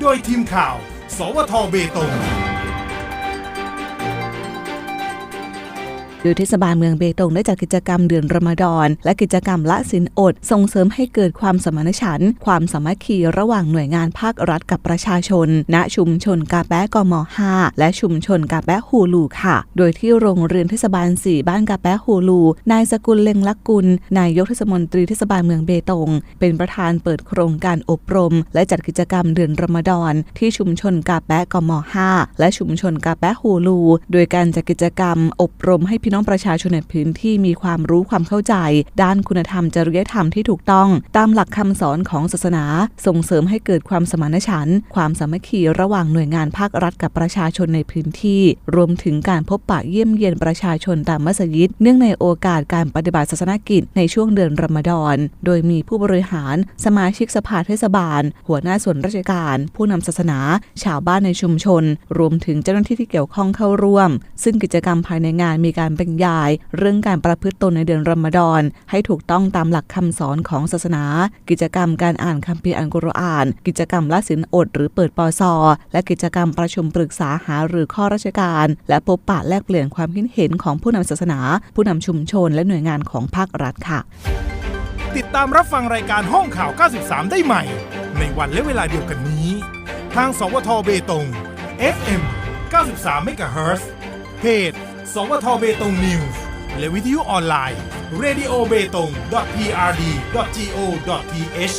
โดยทีมข่าว สวทเบตง โดยเทศบาลเมืองเบตงได้จัดกิจกรรมเดือนรอมฎอน และกิจกรรมละสินอด ส่งเสริมให้เกิดความสมานฉันท์ความสามัคคีระหว่างหน่วยงานภาครัฐกับประชาชน ณชุมชนกาแปะกม 5 และชุมชนกาแปะฮูลูค่ะ โดยที่โรงเรียนเทศบาล 4 บ้านกาแปะฮูลู นายสกุลเล็งลักกุล นายกเทศมนตรีเทศบาลเมืองเบตง เป็นประธานเปิดโครงการอบรม และจัดกิจกรรมเดือนรอมฎอนที่ชุมชนกาแปะกม 5 และชุมชนกาแปะฮูลู โดยการจัดกิจกรรมอบรมให้พี่น้องประชาชนในพื้นที่มีความรู้ความเข้าใจ ด้านคุณธรรมจริยธรรมที่ถูกต้อง ตามหลักคำสอนของศาสนา ส่งเสริมให้เกิดความสมานฉันท์ความสามัคคีระหว่างหน่วยงานภาครัฐกับประชาชนในพื้นที่ รวมถึงการพบปะเยี่ยมเยียนประชาชนตามมัสยิด เนื่องในโอกาสการปฏิบัติศาสนกิจในช่วงเดือนรอมฎอน โดยมีผู้บริหาร สมาชิกสภาเทศบาล หัวหน้าส่วนราชการ ผู้นำศาสนา ชาวบ้านในชุมชน รวมถึงเจ้าหน้าที่ที่เกี่ยวข้องเข้าร่วม ซึ่งกิจกรรมภายในงานมีการบรรยาย เรื่องการประพฤติตนในเดือนรอมฎอนให้ถูกต้องตามหลักคำสอนของศาสนา กิจกรรมการอ่านคัมภีร์อัลกุรอาน กิจกรรมละสินอด หรือเปิดปอซอและกิจกรรมประชุมปรึกษาหาหรือข้อราชการ และพบปะแลกเปลี่ยนความคิดเห็นของผู้นำศาสนา ผู้นำชุมชน และหน่วยงานของภาครัฐค่ะ ติดตามรับฟังรายการห้องข่าว 93 ได้ใหม่ ในวันและเวลาเดียวกันนี้ ทางสวทเบตง FM 93 MHz เพจ สวทเบตงนิวส์และวิทยุออนไลน์ radio b e t o n g prd go th